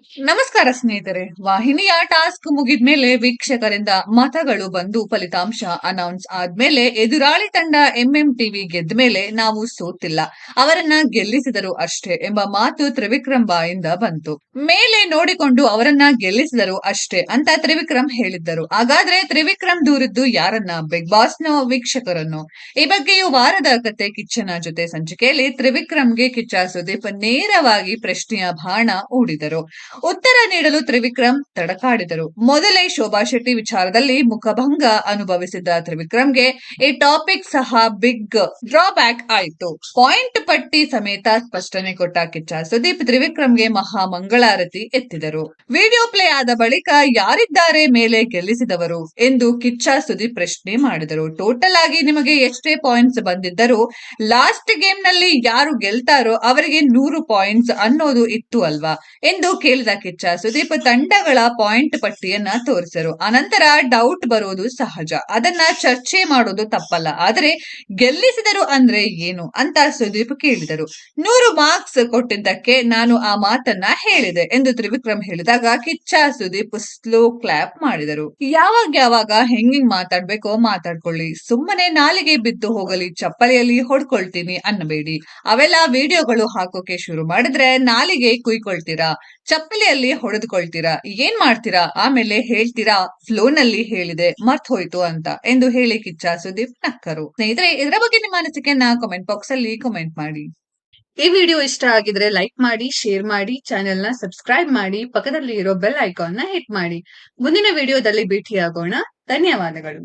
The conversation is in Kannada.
ನಮಸ್ಕಾರ ಸ್ನೇಹಿತರೆ. ವಾಹಿನಿಯ ಟಾಸ್ಕ್ ಮುಗಿದ್ಮೇಲೆ ವೀಕ್ಷಕರಿಂದ ಮತಗಳು ಬಂದು ಫಲಿತಾಂಶ ಅನೌನ್ಸ್ ಆದ್ಮೇಲೆ ಎದುರಾಳಿ ತಂಡ ಎಂಎಂ ಟಿವಿ ಗೆದ್ದ ಮೇಲೆ ನಾವು ಸೋತಿಲ್ಲ. ಅವರನ್ನ ಗೆಲ್ಲಿಸಿದರು ಅಷ್ಟೇ ಎಂಬ ಮಾತು ತ್ರಿವಿಕ್ರಮ್ ಬಾಯಿಂದ ಬಂತು. ಮೇಲೆ ನೋಡಿಕೊಂಡು ಅವರನ್ನ ಗೆಲ್ಲಿಸಿದರು ಅಷ್ಟೇ ಅಂತ ತ್ರಿವಿಕ್ರಮ್ ಹೇಳಿದ್ದರು. ಹಾಗಾದ್ರೆ ತ್ರಿವಿಕ್ರಮ್ ದೂರಿದ್ದು ಯಾರನ್ನ? ಬಿಗ್ ಬಾಸ್ನ, ವೀಕ್ಷಕರನ್ನು? ಈ ಬಗ್ಗೆಯೂ ವಾರದ ಕತೆ ಕಿಚ್ಚನ ಜೊತೆ ಸಂಚಿಕೆಯಲ್ಲಿ ತ್ರಿವಿಕ್ರಮ್ಗೆ ಕಿಚ್ಚ ಸುದೀಪ್ ನೇರವಾಗಿ ಪ್ರಶ್ನೆಯ ಬಾಣ ಹೂಡಿದರು. ಉತ್ತರ ನೀಡಲು ತ್ರಿವಿಕ್ರಮ್ ತಡಕಾಡಿದರು. ಮೊದಲೇ ಶೋಭಾ ಶೆಟ್ಟಿ ವಿಚಾರದಲ್ಲಿ ಮುಖಭಂಗ ಅನುಭವಿಸಿದ್ದ ತ್ರಿವಿಕ್ರಮ್ಗೆ ಈ ಟಾಪಿಕ್ ಸಹ ಬಿಗ್ ಡ್ರಾಬ್ಯಾಕ್ ಆಯಿತು. ಪಾಯಿಂಟ್ ಪಟ್ಟಿ ಸಮೇತ ಸ್ಪಷ್ಟನೆ ಕೊಟ್ಟ ಕಿಚ್ಚ ಸುದೀಪ್ ತ್ರಿವಿಕ್ರಮ್ಗೆ ಮಹಾ ಮಂಗಳಾರತಿ ಎತ್ತಿದರು. ವಿಡಿಯೋ ಪ್ಲೇ ಆದ ಬಳಿಕ ಯಾರಿದ್ದಾರೆ ಮೇಲೆ ಗೆಲ್ಲಿಸಿದವರು ಎಂದು ಕಿಚ್ಚ ಸುದೀಪ್ ಪ್ರಶ್ನೆ ಮಾಡಿದರು. ಟೋಟಲ್ ಆಗಿ ನಿಮಗೆ ಎಷ್ಟೇ ಪಾಯಿಂಟ್ಸ್ ಬಂದಿದ್ದರೂ ಲಾಸ್ಟ್ ಗೇಮ್ನಲ್ಲಿ ಯಾರು ಗೆಲ್ತಾರೋ ಅವರಿಗೆ ನೂರು ಪಾಯಿಂಟ್ಸ್ ಅನ್ನೋದು ಇತ್ತು ಅಲ್ವಾ? ಎಂದು ಕೇಳಿದ ಕಿಚ್ಚ. ಸುದೀಪ್ ತಂಡಗಳ ಪಾಯಿಂಟ್ ಪಟ್ಟಿಯನ್ನ ತೋರಿಸರು. ಅನಂತರ ಡೌಟ್ ಬರೋದು ಸಹಜ. ಅದನ್ನ ಚರ್ಚೆ ಮಾಡೋದು ತಪ್ಪಲ್ಲ. ಆದರೆ ಗೆಲ್ಲಿಸಿದರು ಅಂದ್ರೆ ಏನು ಅಂತ ಸುದೀಪ್ ಕೇಳಿದರು. ನೂರು ಮಾರ್ಕ್ಸ್ ಕೊಟ್ಟಿದ್ದಕ್ಕೆ ನಾನು ಆ ಮಾತನ್ನ ಹೇಳಿದೆ ಎಂದು ತ್ರಿವಿಕ್ರಮ್ ಹೇಳಿದಾಗ ಕಿಚ್ಚ ಸುದೀಪ್ ಸ್ಲೋ ಕ್ಲಾಪ್ ಮಾಡಿದರು. ಯಾವಾಗ ಯಾವಾಗ ಹೆಂಗಿಂಗ್ ಮಾತಾಡ್ಬೇಕೋ ಮಾತಾಡ್ಕೊಳ್ಳಿ. ಸುಮ್ಮನೆ ನಾಲಿಗೆ ಬಿದ್ದು ಹೋಗಲಿ, ಚಪ್ಪಲಿಯಲ್ಲಿ ಹೊಡ್ಕೊಳ್ತೀನಿ ಅನ್ನಬೇಡಿ. ಅವೆಲ್ಲ ವಿಡಿಯೋಗಳು ಹಾಕೋಕೆ ಶುರು ಮಾಡಿದ್ರೆ ನಾಲಿಗೆ ಕುಯ್ಕೊಳ್ತೀರಾ? ಚಪ್ಪಲಿಯಲ್ಲಿ ಹೊಡೆದುಕೊಳ್ತೀರಾ? ಏನ್ ಮಾಡ್ತೀರಾ? ಆಮೇಲೆ ಹೇಳ್ತೀರಾ? ಫ್ಲೋ ನಲ್ಲಿ ಹೇಳಿದೆ ಮರ್ತ್ ಹೋಯ್ತು ಅಂತ ಎಂದು ಹೇಳಿ ಕಿಚ್ಚ ಸುದೀಪ್ ನಕ್ಕರು. ಸ್ನೇಹಿತರೆ, ಇದರ ಬಗ್ಗೆ ನಿಮ್ಮ ಅನಿಸಿಕೆಯನ್ನ ಕಾಮೆಂಟ್ ಬಾಕ್ಸ್ ಅಲ್ಲಿ ಕಮೆಂಟ್ ಮಾಡಿ. ಈ ವಿಡಿಯೋ ಇಷ್ಟ ಆಗಿದ್ರೆ ಲೈಕ್ ಮಾಡಿ ಶೇರ್ ಮಾಡಿ ಚಾನೆಲ್ನ ಸಬ್ಸ್ಕ್ರೈಬ್ ಮಾಡಿ ಪಕ್ಕದಲ್ಲಿ ಇರೋ ಬೆಲ್ ಐಕಾನ್ನ ಹಿಟ್ ಮಾಡಿ. ಮುಂದಿನ ವಿಡಿಯೋದಲ್ಲಿ ಭೇಟಿಯಾಗೋಣ. ಧನ್ಯವಾದಗಳು.